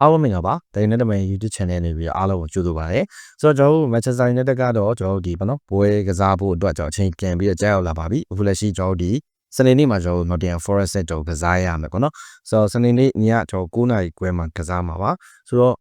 အားလုံးမင်္ဂလာပါဒိုင်နက်တမန် YouTube channel နေပြီးတော့အားလုံးကိုကြိုဆိုပါရစေဆိုတော့ကျွန်တော်တို့ Manchester United ကတော့ကျွန်တော်တို့ဒီဘာနော်ဘွဲကစားဖို့အတွက်ကျွန်တော်အချိန်ပြန်ပြီးတော့ကြာရောက်လာပါပြီအခုလက်ရှိကျွန်တော်တို့ဒီစနေနေ့မှာကျွန်တော်တို့ Nottingham Forest နဲ့ကျွန်တော်ကစားရမယ်ပေါ့နော်ဆိုတော့စနေနေ့ညကျွန်တော်9နာရီခွဲမှာကစားမှာပါဆိုတော့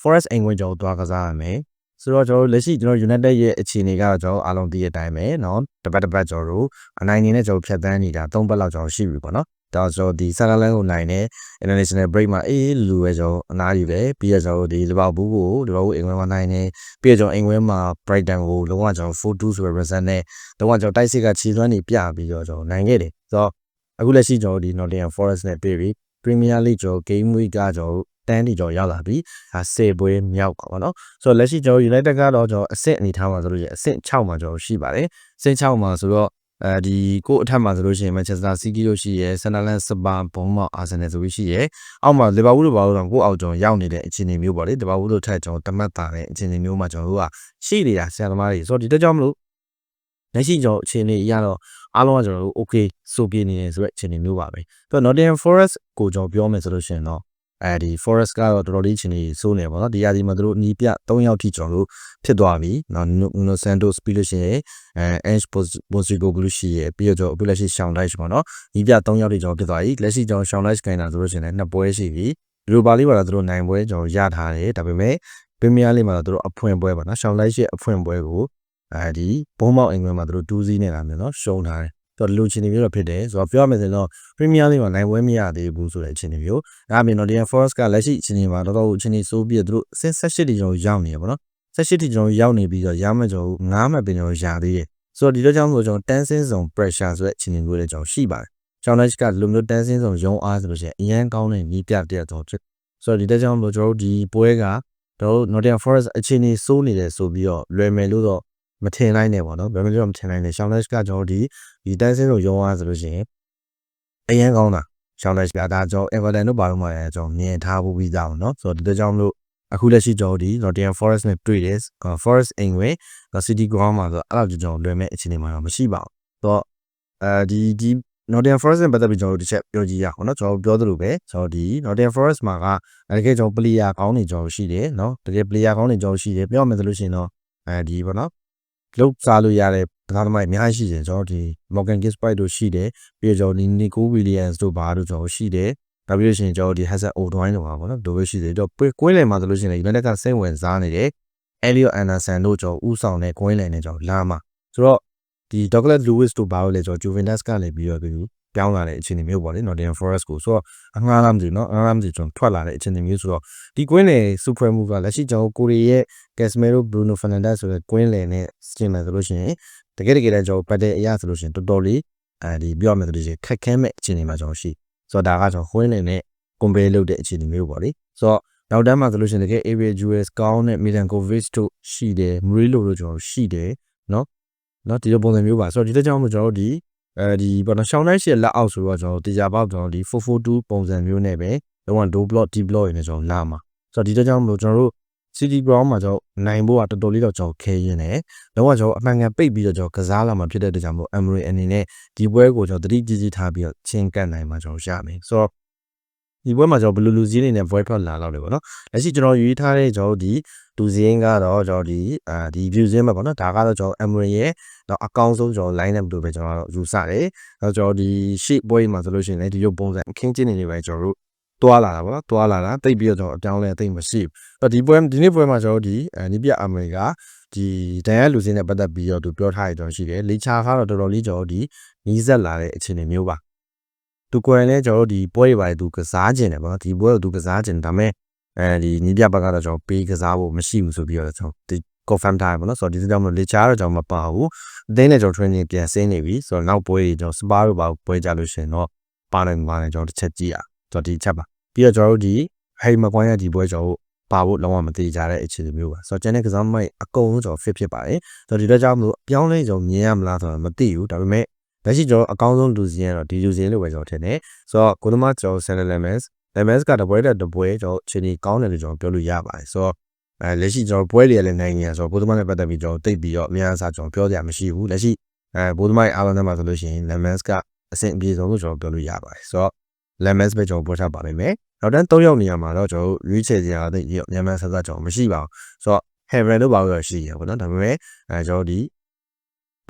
Forest အိမ်ဝင်ကျွန်တော်တို့ကစားရမယ်ဆိုတော့ကျွန်တော်တို့လက်ရှိကျွန်တော် United ရဲ့အခြေအနေကတော့ကျွန်တော်အားလုံးသိတဲ့အတိုင်းပဲเนาะတပတ်တပတ်ကျွန်တော်တို့အနိုင်နေနဲ့ကျွန်တော်ဖြတ်သန်းနေတာ၃ပတ်လောက်ကျွန်တော်ရှိပြီပေါ့နော် ဒါဆိုဒီဆာလာလန်ကိုနိုင်တယ် international break မှာအေးလူပဲကျွန်တော်အနားယူတယ်ပြီးရကျွန်တော်ဒီလီဗာပူးကိုလီဗာပူးအင်္ဂလန်မှာနိုင်တယ်ပြီးရကျွန်တော်အင်္ဂလန်မှာ Brighton ကိုလုံးဝကျွန်တော်4-2ဆိုတဲ့ result နဲ့လုံးဝကျွန်တော်တိုက်စစ်ကခြေလွှမ်းနေပြပြီးတော့ကျွန်တော်နိုင်ခဲ့တယ်ဆိုတော့အခုလက်ရှိကျွန်တော်ဒီ Nottingham Forest နဲ့တွေ့ပြီး Premier League ကျွန်တော် game week ကကျွန်တော်တန်းတီကျော်ရောက်လာပြီဒါစေပွဲမြောက်ကပါနော်ဆိုတော့လက်ရှိကျွန်တော် United ကတော့ကျွန်တော်အဆင့်အနေထားမှာဆိုလို့ရအဆင့်6မှာကျွန်တော်ရှိပါတယ်အဆင့်6မှာဆိုတော့ အဲဒီကိုအထက်မှာဆိုလို့ရှိရင် Manchester City လို့ရှိရယ် Sunderland Spurs ဘုံမောက် Arsenal ဆိုပြီးရှိရယ်အောက်မှာ Liverpool တို့ဘာလို့တော့ကိုအောက်ကျွန်တော်ရောက်နေတဲ့အခြေအနေမျိုးပေါ့လေ Liverpool တို့ထက်ကျွန်တော်တမတ်တာတဲ့အခြေအနေမျိုးမှာကျွန်တော်တို့ကရှိနေတာဆရာသမားတွေဆိုတော့ဒီတက်ကြောင့်မလို့လက်ရှိကျွန်တော်အခြေအနေအရတော့အားလုံးကကျွန်တော်တို့ okay ဆိုပြနေတယ်ဆိုတဲ့အခြေအနေမျိုးပါပဲဆိုတော့ Nottingham Forest ကိုကျွန်တော်ပြောမယ်ဆိုလို့ရှိရင်တော့ အဲဒီ Forest ကတော့တော်တော်လေးချင်းနေစိုးနေပါတော့ဒီရာဒီမှာတို့အနီးပြ3ယောက်ထိကျွန်တော်တို့ဖြစ်သွားပြီနော် Nuno Santos ပြီးလို့ရှိရင်အဲ Ange Postecoglou ရှိရပြီးတော့ကျွန်တော်အခုလက်ရှိ Shawn Dyche ပေါ့နော်ဒီပြ3ယောက်ထိကျွန်တော်ဖြစ်သွားပြီလက်ရှိကျွန်တော် Shawn Dyche ခိုင်းတာဆိုလို့ရှိရင်လည်းနှစ်ပွဲရှိပြီဒီလိုပါလေးပါတော့တို့နိုင်ပွဲကျွန်တော်ရထားတယ်ဒါပေမဲ့ Premier League မှာတော့တို့အဖွင့်ပွဲပါနော် Shawn Dyche ရဲ့အဖွင့်ပွဲကိုအဲဒီဘုံမောက်အင်္ဂလန်မှာတို့2စီးနေတာမျိုးနော်ရှုံးထားတယ် တော့လူချင်းနေမျိုးတော့ဖြစ်တယ်ဆိုတော့ပြောရမယ်ဆိုရင်တော့ Premier League မှာနိုင်ပွဲမရသေးဘူးဆိုတဲ့အခြေအနေမျိုးဒါအပြင် Nottingham Forest ကလက်ရှိအခြေအနေမှာတော်တော်အခြေအနေဆိုးပြီးတော့သူတို့အဆင့်18တိကျွန်တော်ရောက်နေရပါတော့18တိကျွန်တော်ရောက်နေပြီးတော့ရမယ်ကျွန်တော်9မှတ်ပင်ကျွန်တော်ရသေးတယ်ဆိုတော့ဒီတော့ကြောင့်မို့ကျွန်တော် dancing zone pressure ဆိုတဲ့အခြေအနေမျိုးလေးကျွန်တော်ရှိပါတယ်ကျောင်းလိုက်ကလူမျိုး dancing zone ရုံးအားဆိုလို့ရှိရင်အရန်ကောင်းတဲ့နီးပြတဲ့တော့ဖြစ်ဆိုတော့ဒီတော့ကြောင့်မို့ကျွန်တော်တို့ဒီပွဲကတို့ Nottingham Forest အခြေအနေဆိုးနေတယ်ဆိုပြီးတော့လွယ်မယ်လို့တော့ မထင်နိုင်နဲ့ပေါ့နော်ဘယ်မှမထင်နိုင်နဲ့ရှောင်းလက်ကကျွန်တော်ဒီဒီတန်းစင်းကိုရုံးသွားဆိုလို့ရှိရင်အရင်ကောင်းတာရှောင်းလက်ပြဒါကျွန်တော် Everton တို့ဘာလို့မှလည်းကျွန်တော်မြင်ထားဖို့ပြီးသားပေါ့နော်ဆိုတော့ဒီကြောင့်မလို့အခုလက်ရှိကျွန်တော်ဒီ Nottingham Forest နဲ့တွေ့တယ် Forest အိမ်ဝဲ City Ground မှာဆိုအဲ့လောက်ကျွန်တော်လွယ်မဲ့အခြေအနေမှာတော့မရှိပါဘူးဆိုတော့အဲဒီဒီ Nottingham Forest နဲ့ပတ်သက်ပြီးကျွန်တော်တို့တစ်ချက်ပြောကြည့်ရအောင်เนาะကျွန်တော်ပြောသလိုပဲကျွန်တော်ဒီ Nottingham Forest မှာကတကယ်ကျွန်တော် player ကောင်းနေကျွန်တော်ရှိတယ်เนาะတကယ် player ကောင်းနေကျွန်တော်ရှိတယ်ပြောရမယ်ဆိုလို့ရှိရင်တော့အဲဒီပေါ့နော် လုတ်စားလို့ရတဲ့ကစားသမားတွေအများကြီးရှိတယ်ကျွန်တော်ဒီ Morgan Gibbs-White တို့ရှိတယ်ပြီးတော့ကျွန်တော်ဒီ Nico Williams တို့ဘာတို့ကျွန်တော်ရှိတယ်နောက်ပြီးလို့ရှိရင်ကျွန်တော်ဒီ Hazard Odoi တို့ပါပေါ့နော်တို့ပဲရှိတယ်တော့ကွင်းလယ်မှာဆိုလို့ရှိရင် United ကစိတ်ဝင်စားနေတယ် Elliot Anderson တို့ကျွန်တော်ဥဆောင်တဲ့ကွင်းလယ်နဲ့ကျွန်တော်လာမှာဆိုတော့ဒီ Douglas Lewis တို့ဘာလို့လဲကျွန်တော် Juventus ကလည်းပြီးတော့သူ ပြောင်းလာတဲ့အခြေအနေမျိုးပေါ့လေ Nottingham Forest ကိုဆိုတော့အငှားလားမသိဘူးเนาะအငှားလားမသိကျွန်တော်ထွက်လာတဲ့အခြေအနေမျိုးဆိုတော့ဒီကွင်းလေ Super Move ကလက်ရှိကျွန်တော်ကိုရီရဲ့ Casemiro Bruno Fernandes ဆိုတဲ့ကွင်းလေနဲ့စတင်မယ်ဆိုလို့ရှိရင်တကယ်တကယ်လည်းကျွန်တော်ပတ်တဲ့အရာဆိုလို့ရှိရင်တော်တော်လေးအဲဒီပြောရမယ်ဆိုလို့ရှိရင်ခက်ခဲမဲ့အခြေအနေမှာကျွန်တော်ရှိဆိုတော့ဒါကကျွန်တော်ကွင်းလေနဲ့ compare လုပ်တဲ့အခြေအနေမျိုးပေါ့လေဆိုတော့နောက်တန်းမှာဆိုလို့ရှိရင်တကယ် Area Jewels ကောင်းတဲ့ Milankovic တို့ရှိတယ် Murillo တို့ကျွန်တော်ရှိတယ်เนาะเนาะဒီလိုပုံစံမျိုးပါဆိုတော့ဒီတက်ကြောင့်မို့ကျွန်တော်တို့ဒီ အဲဒီပေါ့နော်ရှောင်းနိုင်ရှေ့လက်အောက်ဆိုတော့ကျွန်တော်တရားပေါက်ကျွန်တော်ဒီ442ပုံစံမျိုးနဲ့ပဲလုံးဝ do block d block ရနေကျွန်တော်လာမှာဆိုတော့ဒီတော့ကြောင့်မို့ကျွန်တော်တို့ city ground မှာကျွန်တော်နိုင်ဖို့ကတော်တော်လေးတော့ကျွန်တော်ခဲရင်းတယ်လုံးဝကျွန်တော်အမှန်ကန်ပိတ်ပြီးတော့ကျွန်တော်ကစားလာမှာဖြစ်တဲ့အတွက်ကြောင့်မို့ Emery အနေနဲ့ဒီပွဲကိုကျွန်တော်တတိကြီးကြီးထားပြီးတော့ချင်းကတ်နိုင်မှာကျွန်တော်ရမယ်ဆိုတော့ ဒီပွဲမှာကျွန်တော်ဘလူးလူစည်းနေနဲ့ void ဖတ်လာတော့လေပေါ့နော်လက်ရှိကျွန်တော်ယူထားတဲ့ကျွန်တော်ဒီလူစည်းကတော့ကျွန်တော်ဒီအာဒီ view စည်းမှာပေါ့နော်ဒါကတော့ကျွန်တော် Emery ရဲ့တော့အကောင်းဆုံးကျွန်တော် line up လို့ပဲကျွန်တော်ယူဆတယ်အဲကျွန်တော်ဒီ shape ပွဲမှာဆိုလို့ရှိရင်လည်းဒီရုပ်ပုံစံအခင်းကျင်းနေနေပဲကျွန်တော်တို့တွားလာတာပေါ့နော်တွားလာတာတိတ်ပြီးတော့ကျွန်တော်အပြောင်းလဲတိတ်မရှိဘူးဒီပွဲဒီနေ့ပွဲမှာကျွန်တော်ဒီအဲနိပြအမေကဒီဒန်ရလူစင်းနဲ့ပတ်သက်ပြီးတော့သူပြောထားရတော့ရှိတယ်လေချာကတော့တော်တော်လေးကျွန်တော်ဒီနီးစက်လာတဲ့အခြေအနေမျိုးပါ သူကိုယ်လည်းကျွန်တော်တို့ဒီပွဲတွေပါတယ်သူကစားခြင်းတယ်ပေါ့နော်ဒီပွဲကိုသူကစားခြင်းဒါပေမဲ့အဲဒီနီးပြဘက်ကတော့ကျွန်တော်ပေးကစားဖို့မရှိဘူးဆိုပြီးတော့ကျွန်တော်ဒီ confirm ထားရပါတော့ဆိုတော့ဒီကြောင့်မလို့လေချာတော့ကျွန်တော်မပါဘူးအသင်းနဲ့ကျွန်တော် training ပြန်ဆင်းနေပြီဆိုတော့နောက်ပွဲတွေကျွန်တော် spa တို့ပါပွဲကြလို့ရှိရင်တော့ပါနိုင်ပါနိုင်ကျွန်တော်တစ်ချက်ကြည့်ရဆိုတော့ဒီချက်ပါပြီးတော့ကျွန်တော်တို့ဒီဟိမကွိုင်းရဒီပွဲကျွန်တော်ပါဖို့လုံးဝမသေးကြတဲ့အခြေအနေမျိုးပါဆိုတော့ကျန်တဲ့ကစားမိုက်အကုန်လုံးကျွန်တော် fit ဖြစ်ပါတယ်ဆိုတော့ဒီတော့ကြောင့်မလို့အပြောင်းလဲကျွန်တော်မြင်ရမလားဆိုတော့မသိဘူးဒါပေမဲ့ လက်ရှိကျွန်တော်အကောင်းဆုံးလူစီရင်တော့ဒီလူစီရင်လို့ပဲကျွန်တော်ထင်တယ်ဆိုတော့ကိုသမားကျွန်တော် Sandal Lemens Lemens ကတပွဲတဲ့တပွဲကျွန်တော်အချိန်ကြီးကောင်းတယ်လို့ကျွန်တော်ပြောလို့ရပါတယ်ဆိုတော့အဲလက်ရှိကျွန်တော်ပွဲတွေလည်းနိုင်နေရဆိုတော့ဘိုးသမားနဲ့ပတ်သက်ပြီးကျွန်တော်တိတ်ပြီးတော့အများအစားကျွန်တော်ပြောကြရမရှိဘူးလက်ရှိအဲဘိုးသမားအားလုံးထဲမှာဆိုလို့ရှိရင် Lemens ကအဆင့်အပြေဆုံးလို့ကျွန်တော်ပြောလို့ရပါတယ်ဆိုတော့ Lemens ပဲကျွန်တော်ပြောထားပါလိမ့်မယ်နောက်တန်း၃ယောက်နေရာမှာတော့ကျွန်တော်တို့ရွေးချယ်စရာအသိမြန်မြန်ဆဆကျွန်တော်မရှိပါဘူးဆိုတော့ Heaven တို့ပါလို့ရှိရပါတော့ဒါပေမဲ့အဲကျွန်တော်ဒီ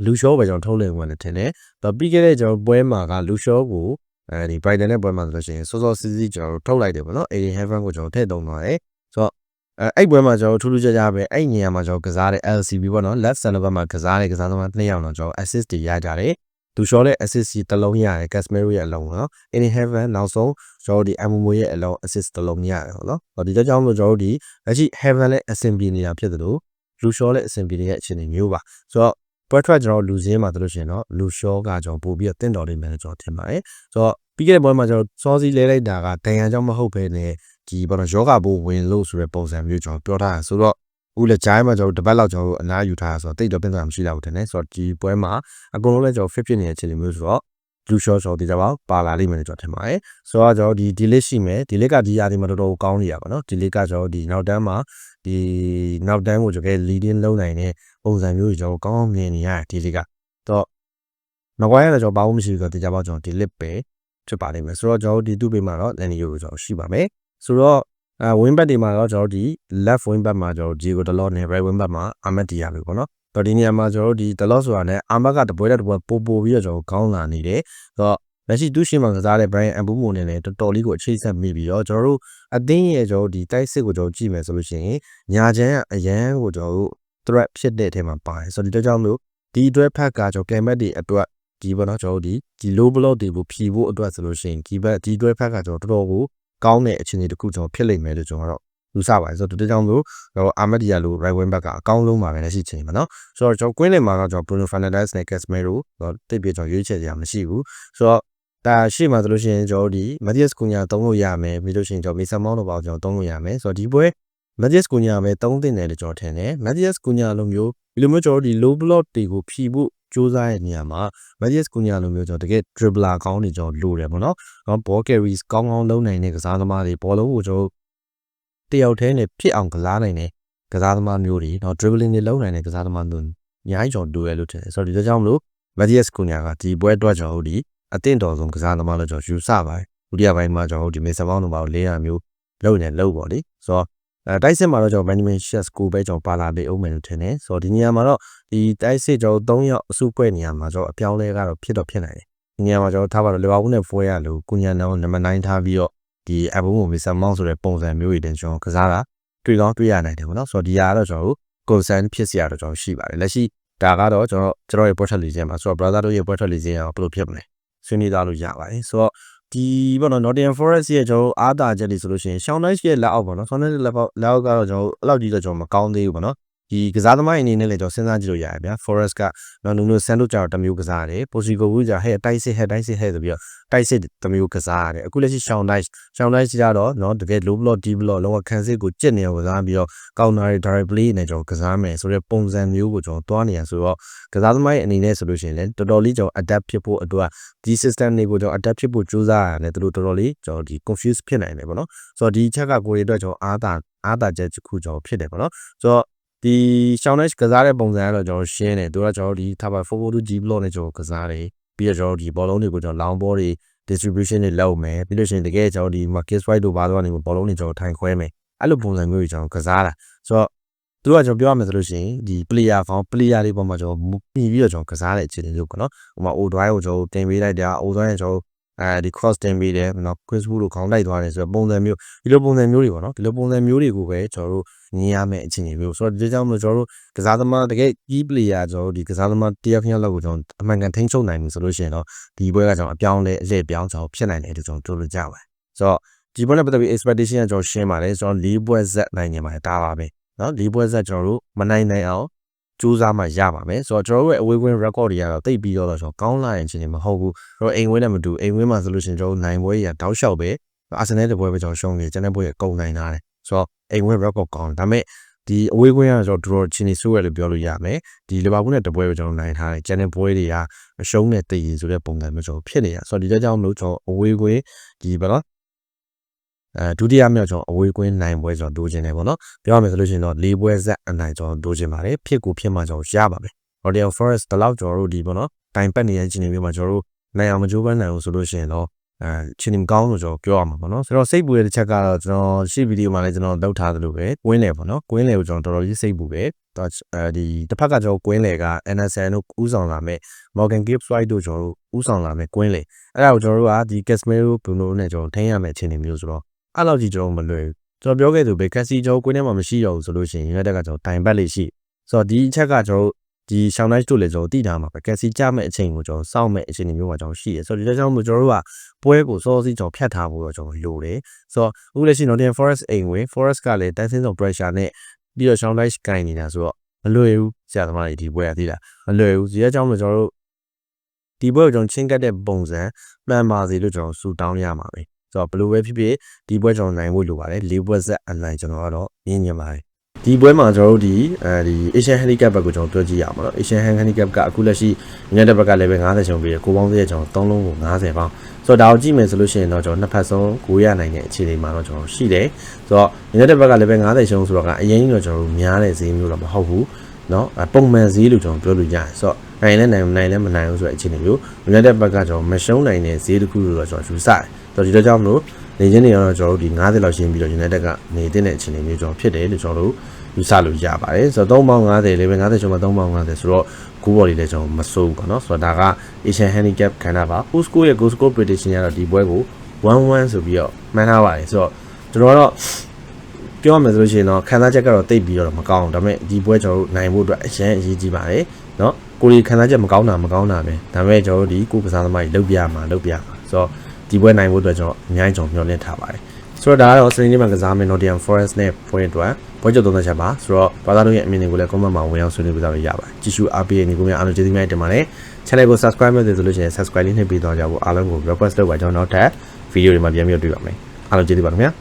လူရှောပဲကျွန်တော်ထုတ်လည်ဝင်တယ်ထင်တယ်တော့ပြီးခဲ့တဲ့ကျွန်တော်ပွဲမှာကလူရှောကိုအဲဒီ Biden နဲ့ပွဲမှာဆိုလို့ရှိရင်စောစောစီးစီးကျွန်တော်ထုတ်လိုက်တယ်ပေါ့နော် Alien Heaven ကိုကျွန်တော်ထည့်သုံးသွားတယ်ဆိုတော့အဲအဲ့ပွဲမှာကျွန်တော်ထူးထူးခြားခြားပဲအဲ့နေရာမှာကျွန်တော်ကစားတဲ့ LCB ပေါ့နော် left center ဘက်မှာကစားတဲ့ကစားသမားနှစ်ယောက်တော့ကျွန်တော် assist တွေရကြတယ်သူရှော့တဲ့ assist စီတစ်လုံးရတယ် Casemiro ရဲ့အလုံးပေါ့နော် in heaven နောက်ဆုံးကျွန်တော်ဒီ MMO ရဲ့အလုံး assist တစ်လုံးရတယ်ပေါ့နော်ဟောဒီကြောင့်မို့ကျွန်တော်တို့ဒီလက်ရှိ heaven နဲ့အဆင်ပြေနေတာဖြစ်သလိုလူရှော့နဲ့အဆင်ပြေနေတဲ့အခြေအနေမျိုးပါဆိုတော့ bread track ကျွန်တော်လူစင်းမှာတို့လို့ရှိရင်တော့လူရှော့ကကျွန်တော်ပို့ပြီးတော့တင့်တော်နေမယ်လို့ကျွန်တော်ထင်ပါတယ်ဆိုတော့ပြီးခဲ့တဲ့ပွဲမှာကျွန်တော်စောစီးလဲလိုက်တာကဒဏ်ရာကြောင့်မဟုတ်ဘဲနဲ့ဒီဘောနော်ယောဂဘိုးဝင်လို့ဆိုတဲ့ပုံစံမျိုးကျွန်တော်ပြောထားတာဆိုတော့ဦးလက်ချိုင်းမှာကျွန်တော်တပတ်လောက်ကျွန်တော်အနားယူထားတာဆိုတော့တိတ်တော့ပြင်စရာမရှိတော့ဘူးတဲ့ဆိုတော့ဒီပွဲမှာအကုန်လုံးလည်းကျွန်တော် fit ဖြစ်နေတဲ့အခြေအနေမျိုးဆိုတော့ လူရှော့ရှော့ဒီကြပါပါလာလိမ့်မယ်လို့ကျွန်တော်ထင်ပါတယ်ဆိုတော့ကျွန်တော်ဒီ delay ရှိမယ် delay ကဒီရာဒီမှာတော်တော်ကောင်းနေရပါတော့ delay ကကျွန်တော်ဒီနောက်တန်းမှာဒီနောက်တန်းကိုကျွန်တော် leading လုံးနိုင်တဲ့ပုံစံမျိုးကြီးကျွန်တော်ကောင်းကောင်းမြင်နေရတယ် delay ကတော့မကွာရလည်းကျွန်တော်ဘာမှမရှိဘူးဆိုတော့ဒီကြပါကျွန်တော် delay ပဲဖြစ်ပါလိမ့်မယ်ဆိုတော့ကျွန်တော်ဒီသူ့ဘေးမှာတော့ Lenny ကိုကျွန်တော်ရှိပါမယ်ဆိုတော့အဲ win back တွေမှာတော့ကျွန်တော်ဒီ left win back မှာကျွန်တော် Diego Dalot နဲ့ right win back မှာ Ahmed Diallo ပေါ့နော် တော့ဒီနေရာမှာကျွန်တော်ဒီ Dalot ဆိုတာနဲ့ Ahmed ကတပွဲတစ်ပွဲပို့ပို့ပြီးတော့ကျွန်တော်ကောင်းလာနေတယ်ဆိုတော့လက်ရှိသူ့ရှင်မှာကစားတဲ့ Brian Mbumo နဲ့လည်းတော်တော်လေးကိုအခြေဆက်မိပြီးတော့ကျွန်တော်တို့အသင်းရဲ့ကျွန်တော်ဒီတိုက်စစ်ကိုကျွန်တော်ကြည့်မယ်ဆိုလို့ရှိရင်ညာချမ်းအရန်ကိုကျွန်တော်တို့ threat ဖြစ်တဲ့အထက်မှာပါတယ်ဆိုတော့ဒီတော့ကြောင့်မလို့ဒီအတွက်ဖက်ကကျွန်တော် game တွေအတွက်ဒီပေါ့နော်ကျွန်တော်တို့ဒီဒီ low block တွေကိုဖြီးဖို့အတွက်ဆိုလို့ရှိရင်ဒီဘက်ဒီအတွက်ဖက်ကကျွန်တော်တော်တော်ကိုကောင်းတဲ့အခြေအနေတစ်ခုကျွန်တော်ဖြစ်လိမ့်မယ်လို့ကျွန်တော်တော့ ယူဆပါတယ်ဆိုတော့ဒီကြောင့်လို့အာမက်ဒီယာလို right wing back ကအကောင်းဆုံးပါပဲလက်ရှိချိန်မှာနော်ဆိုတော့ကျွန်တော်ကွင်းထဲမှာတော့ကျွန်တော် Bruno Fernandes နဲ့ Casemiro တော့တိတ်ပြကျွန်တော်ရွေးချယ်စရာမရှိဘူးဆိုတော့ဒါရှိမှဆိုလို့ရှိရင်ကျွန်တော်ဒီ Matias Cunha သုံးလို့ရမယ်ပြီးလို့ရှိရင်ကျွန်တော် Mason Mount တော့ပေါ့ကျွန်တော်သုံးလို့ရမယ်ဆိုတော့ဒီပွဲ Matias Cunha ပဲသုံးတင်တယ်လို့ကျွန်တော်ထင်တယ် Matias Cunha လိုမျိုးဒီလိုမျိုးကျွန်တော်ဒီ low block တွေကိုဖြီးဖို့စူးစမ်းရဲ့နေရာမှာ Matias Cunha လိုမျိုးကျွန်တော်တကယ် dribbler ကောင်းနေကျွန်တော်လိုတယ်ပေါ့နော်။ဟော ball carries ကောင်းကောင်းလုံးနိုင်တဲ့ကစားသမားတွေဘောလုံးကိုကျွန်တော် တယောက်တည်းနဲ့ဖြစ်အောင်ကစားနိုင်တဲ့ကစားသမားမျိုးတွေနော် dribbling တွေလုပ်နိုင်တဲ့ကစားသမားမျိုးအများကြီးကျွန်တော်လိုရလို့ထင်တယ်။ဆိုတော့ဒီကြောင့်မလို့ Matias Cunha ကဒီပွဲအတွက်ကျွန်တော်ဒီအသင့်တော်ဆုံးကစားသမားလို့ကျွန်တော်ယူဆပါတယ်။ဒုတိယပိုင်းမှာကျွန်တော်ဒီမေဆာမောင်းတို့ပါလေးရမျိုးလုပ်နေလုပ်ပေါ့လေ။ဆိုတော့အဲတိုက်စစ်မှာတော့ကျွန်တော် Benjamin Sesko ပဲကျွန်တော်ပါလာပေးအောင်မယ်လို့ထင်တယ်ဆိုတော့ဒီနေရာမှာတော့ဒီတိုက်စစ်ကျွန်တော်3ယောက်အစုပွဲနေရာမှာကျွန်တော်အပြောင်းလဲကတော့ဖြစ်တော့ဖြစ်နိုင်တယ်ဒီနေရာမှာကျွန်တော်ထားပါတော့လီဗာပူးနဲ့ပွဲရလို့ကုညာနောင်နံပါတ်9ထားပြီးတော့ ဒီအဘုံကိုမီဆာမောင်းဆိုတဲ့ပုံစံမျိုးတွေတင်ကျွန်တော်ကစားတာတွေ့ကောင်းတွေ့ရနိုင်တယ်ပေါ့နော်ဆိုတော့ဒီဟာကတော့ကျွန်တော်တို့ concern ဖြစ်စရာတော့ကျွန်တော်ရှိပါတယ်လက်ရှိဒါကတော့ကျွန်တော်ကျွန်တော်ရဲ့ portrait လေးချင်းမှာဆိုတော့ brother တို့ရဲ့ portrait လေးချင်းရောဘယ်လိုဖြစ်မလဲဆွေးနွေးသားလို့ရပါတယ်ဆိုတော့ဒီပေါ့နော် Nottingham Forest ရဲ့ကျွန်တော်အားတာချက်တွေဆိုလို့ရှိရင် Sean Dyche ရဲ့လက်အောက်ပေါ့နော် Sean Dyche လက်အောက်လက်အောက်ကတော့ကျွန်တော်အဲ့လောက်ကြီးတော့ကျွန်တော်မကောင်းသေးဘူးပေါ့နော် ဒီကစားသမားအနေနဲ့လည်းကျွန်တော်စဉ်းစားကြည့်လို့ရတယ်ဗျာ Forest ကနော်နူနိုဆန်တို့ကြတော့တမျိုးကစားတယ် Posico ကကြဟဲ့တိုက်စစ်ဟဲ့တိုက်စစ်ဟဲ့ဆိုပြီးတော့တိုက်စစ်တမျိုးကစားရတယ်အခုလက်ရှိ Sean Dyche Sean Dyche ကြတော့နော်တကယ် low block deep block လောကခံစစ်ကိုကြစ်နေအောင်ကစားပြီးတော့ counter direct play နဲ့ကျွန်တော်ကစားမယ်ဆိုတဲ့ပုံစံမျိုးကိုကျွန်တော်တွားနေရဆိုတော့ကစားသမားရဲ့အနေနဲ့ဆိုလို့ရှိရင်လည်းတော်တော်လေးကျွန်တော် adapt ဖြစ်ဖို့အတွက်ဒီ system တွေကိုကျွန်တော် adapt ဖြစ်ဖို့ကြိုးစားရတယ်သူတို့တော်တော်လေးကျွန်တော်ဒီ confuse ဖြစ်နိုင်တယ်ပေါ့နော်ဆိုတော့ဒီချက်ကကိုယ်တွေအတွက်ကျွန်တော်အားသာအားသာချက်တစ်ခုကျွန်တော်ဖြစ်တယ်ပေါ့နော်ဆိုတော့ ဒီရှောင်းနက်ကစားတဲ့ပုံစံကတော့ကျွန်တော်ရှင်းတယ်သူကကျွန်တော်ဒီထားပါ442 G block နဲ့ကျွန်တော်ကစားတယ်ပြီးတော့ကျွန်တော်ဒီဘောလုံးတွေကိုကျွန်တော် long ball တွေ distribution တွေလုပ်မယ်ပြီးလို့ရှိရင်တကယ်ကျွန်တော်ဒီ market swipe တို့ဘာလို့ကနေဘောလုံးတွေကျွန်တော်ထိုင်ခွဲမယ်အဲ့လိုပုံစံမျိုးတွေကျွန်တော်ကစားတာဆိုတော့သူကကျွန်တော်ပြောရမယ်ဆိုလို့ရှိရင်ဒီ player ဖောင်း player တွေပေါ်မှာကျွန်တော်ပြီးပြီးတော့ကျွန်တော်ကစားတဲ့အခြေအနေမျိုးပေါ့နော်ဟိုမှာ O drive ကိုကျွန်တော်တင်ပေးလိုက်တာ O drive ကိုကျွန်တော် အဲဒီ cross တင်ပေးတယ်နော် Chris Wood ကိုခေါင်းလိုက်သွားတယ်ဆိုတော့ပုံစံမျိုးဒီလိုပုံစံမျိုးတွေပေါ့နော်ဒီလိုပုံစံမျိုးတွေကိုပဲကျွန်တော်တို့ညင်ရမယ့်အခြေအနေမျိုးဆိုတော့ဒီကြောင့်မလို့ကျွန်တော်တို့ကစားသမားတကယ် key player ကျွန်တော်တို့ဒီကစားသမားတယောက်နှစ်ယောက်လောက်ကိုကျွန်တော်အမှန်ကန်ထိန်းချုပ်နိုင်ပြီဆိုလို့ရှိရင်တော့ဒီပွဲကကျွန်တော်အပြောင်းလဲအလဲပြောင်းကျွန်တော်ဖြစ်နိုင်တယ်လို့ကျွန်တော်ပြောလို့ကြပါတယ်ဆိုတော့ဒီပွဲနဲ့ပတ်သက်ပြီး expectation ကကျွန်တော်ရှင်းပါတယ်ကျွန်တော်၄ပွဲဆက်နိုင်နေပါတယ်ဒါပါပဲနော်၄ပွဲဆက်ကျွန်တော်တို့မနိုင်နိုင်အောင် စူးစမ်းမှရပါမယ်ဆိုတော့ကျွန်တော်တို့ရဲ့ away win record တွေကတော့တိတ်ပြီးတော့ကျွန်တော်ကောင်းလာရင်ချင်းမဟုတ်ဘူးကျွန်တော်အိမ်ဝင်းနဲ့မတူအိမ်ဝင်းမှာဆိုလို့ရှိရင်ကျွန်တော်နိုင်ပွဲကြီးတောက်လျှောက်ပဲအာဆင်နယ်တပွဲပဲကျွန်တော်ရှုံးနေကျန်တဲ့ပွဲကကုန်နိုင်တာတယ်ဆိုတော့အိမ်ဝင်း record ကောင်းဒါပေမဲ့ဒီ away win ကတော့ကျွန်တော် draw ချင်းနေဆိုးရလို့ပြောလို့ရမယ်ဒီလီဗာပူးနဲ့တပွဲပဲကျွန်တော်နိုင်ထားတယ်ကျန်တဲ့ပွဲတွေကမရှုံးတဲ့တည်ရဆိုတဲ့ပုံစံမျိုးကျွန်တော်ဖြစ်နေတာဆိုတော့ဒီကြောင့်မလို့ကျွန်တော် away win ဒီဘာလို့ အဲဒုတိယမြောက်ကျွန်တော်အဝေးကွင်းနိုင်ပွဲကျွန်တော်ဒိုးခြင်းတယ်ပေါ့နော်ပြောရမယ်ဆိုလို့ရှိရင်တော့၄ပွဲဆက်အနိုင်ကျွန်တော်ဒိုးခြင်းပါတယ်ဖြစ်ကိုဖြစ်မှကျွန်တော်ရပါမယ် Royal Forest တလောက်ကျွန်တော်တို့ဒီပေါ့နော်တိုင်ပတ်နေတဲ့ခြင်းတွေမျိုးမှာကျွန်တော်တို့နိုင်အောင်မကြိုးပမ်းနိုင်ဘူးဆိုလို့ရှိရင်တော့အဲချင်းမကောင်းလို့ကျွန်တော်ပြောရမှာပေါ့နော်ဆိုတော့စိတ်ပူတဲ့တစ်ချက်ကတော့ကျွန်တော်ရှေ့ဗီဒီယိုမှာလည်းကျွန်တော်လောက်ထားသလိုပဲကွင်းလေပေါ့နော်ကွင်းလေကိုကျွန်တော်တော်တော်ကြီးစိတ်ပူပဲတော့အဲဒီတစ်ဖက်ကကျွန်တော်ကွင်းလေက NSN တို့ဥဆောင်လာမဲ့ Morgan Gibbs White တို့ကျွန်တော်တို့ဥဆောင်လာမဲ့ကွင်းလေအဲ့ဒါကိုကျွန်တော်တို့ကဒီ Casemiro Bruno နဲ့ကျွန်တော်ထိန်းရမယ့်အခြေအနေမျိုးဆိုတော့ အဲ့လောက်ကြီးကျွန်တော်မလွယ်ဘူးကျွန်တော်ပြောခဲ့သူပဲ Cassie ကျွန်တော်ကွင်းထဲမှာမရှိတော့ဘူးဆိုလို့ရှိရင် United ကကျွန်တော်တိုင်ပတ်လေးရှိဆိုတော့ဒီအချက်ကကျွန်တော်တို့ဒီရှောင်းတိုင်းတို့လည်းကျွန်တော်တည်ထားမှာပဲကက်စီကြမဲ့အချိန်ကိုကျွန်တော်စောင့်မဲ့အချိန်မျိုးမှာကျွန်တော်ရှိရဆိုတော့ဒီကြောင့်မို့ကျွန်တော်တို့ကပွဲကိုစောစီကျွန်တော်ဖြတ်ထားဖို့တော့ကျွန်တော်လိုတယ်ဆိုတော့အခုလက်ရှိ Nottingham Forest အိမ်ဝင် Forest ကလည်းတိုင်းစင်းဆုံး pressure နဲ့ပြီးတော့ shine light ကိုင်နေတာဆိုတော့မလွယ်ဘူးဆရာသမားတွေဒီပွဲကသိလားမလွယ်ဘူးဒီကြောင့်မို့ကျွန်တော်တို့ဒီပွဲကိုကျွန်တော်ချင်းကတ်တဲ့ပုံစံမှန်ပါစေလို့ကျွန်တော်ဆူတောင်းရမှာပဲ ဆိုတော့ဘယ်လိုပဲဖြစ်ဖြစ်ဒီပွဲကျွန်တော်နိုင်ဖို့လိုပါတယ်၄ပွဲဆက်အနိုင်ကျွန်တော်ကတော့မြင်မြင်ပါတယ်ဒီပွဲမှာကျွန်တော်တို့ဒီအဲဒီ Asian Handicap ဘက်ကိုကျွန်တော်တွဲကြည့်ရအောင်နော်။ Asian Handicap ကအခုလက်ရှိမြန်တဲ့ဘက်ကလည်းပဲ90ချုံပြီးရယ်။ကိုပေါင်းသေးရကျွန်တော်3လုံးကို90ပေါင်း။ဆိုတော့ဒါကိုကြည့်မယ်ဆိုလို့ရှိရင်တော့ကျွန်တော်နှစ်ဖက်ဆုံးကိုရနိုင်တဲ့အခြေအနေမှာတော့ကျွန်တော်ရှိတယ်။ဆိုတော့မြန်တဲ့ဘက်ကလည်းပဲ90ချုံဆိုတော့ကအရင်ကတော့ကျွန်တော်တို့များတဲ့ဈေးမျိုးတော့မဟုတ်ဘူး။နော်ပုံမှန်ဈေးလို့ကျွန်တော်ပြောလို့ရတယ်။ဆိုတော့နိုင်လဲနိုင်မနိုင်လဲမနိုင်ဘူးဆိုတဲ့အခြေအနေမျိုးမြန်တဲ့ဘက်ကကျွန်တော်မရှုံးနိုင်တဲ့ဈေးတစ်ခုလို့တော့ကျွန်တော်ယူဆတယ်။ ဆိုတော့ဒီတော့ကြောင့်မလို့နေချင်းတွေကတော့ကျွန်တော်တို့ဒီ90လောက်ရှင်းပြီးတော့ United ကနေတဲ့အခြေအနေမျိုးကျွန်တော်ဖြစ်တယ်လို့ကျွန်တော်တို့ယူဆလို့ရပါတယ်ဆိုတော့3ပေါင်90လေးပဲ90ကျော်မှ3ပေါင်90ဆိုတော့ကူဘော်လေးလည်းကျွန်တော်မစိုးဘူးပေါ့နော်ဆိုတော့ဒါက Asian Handicap ခန္ဓာပါ Postco ရဲ့ Goal Score Prediction ကတော့ဒီပွဲကို1-1ဆိုပြီးတော့မှန်းထားပါတယ်ဆိုတော့ကျွန်တော်ကတော့ပြောရမယ်ဆိုလို့ရှိရင်တော့ခံစားချက်ကတော့တိတ်ပြီးတော့မကောင်းဘူးဒါပေမဲ့ဒီပွဲကျွန်တော်တို့နိုင်ဖို့အတွက်အရင်အရေးကြီးပါတယ်เนาะကိုရီခံစားချက်မကောင်းတာမကောင်းတာပဲဒါပေမဲ့ကျွန်တော်တို့ဒီကိုကစားသမားကြီးလုတ်ပြမှာလုတ်ပြမှာဆိုတော့ ဒီပွဲနိုင်ဖို့အတွက်ကျွန်တော်အများကြီးကျွန်တော်မျှော်လင့်ထားပါတယ်ဆိုတော့ဒါကတော့စနေနေ့မှာကစားမယ် Nottingham Forest နဲ့ point အတွက်ပွဲကြုံသုံးသက်ချက်ပါဆိုတော့ဘာသာတို့ရဲ့အမြင်တွေကိုလည်း comment မှာဝင်အောင်ဆွေးနွေးပြသလို့ရပါတယ်ကြည့်ရှုအားပေးနေကိုများအားလုံးကျေးဇူးများတင်ပါတယ် channel ကို subscribe လုပ်တယ်ဆိုလို့ရှိရင် subscribe လေးနှိပ်ပေးသွားကြဖို့အားလုံးကို request လုပ်ပါကျွန်တော်နောက်ထပ် video တွေမှာပြန်ပြီးတွေ့ပါမယ်အားလုံးကျေးဇူးပါခင်ဗျာ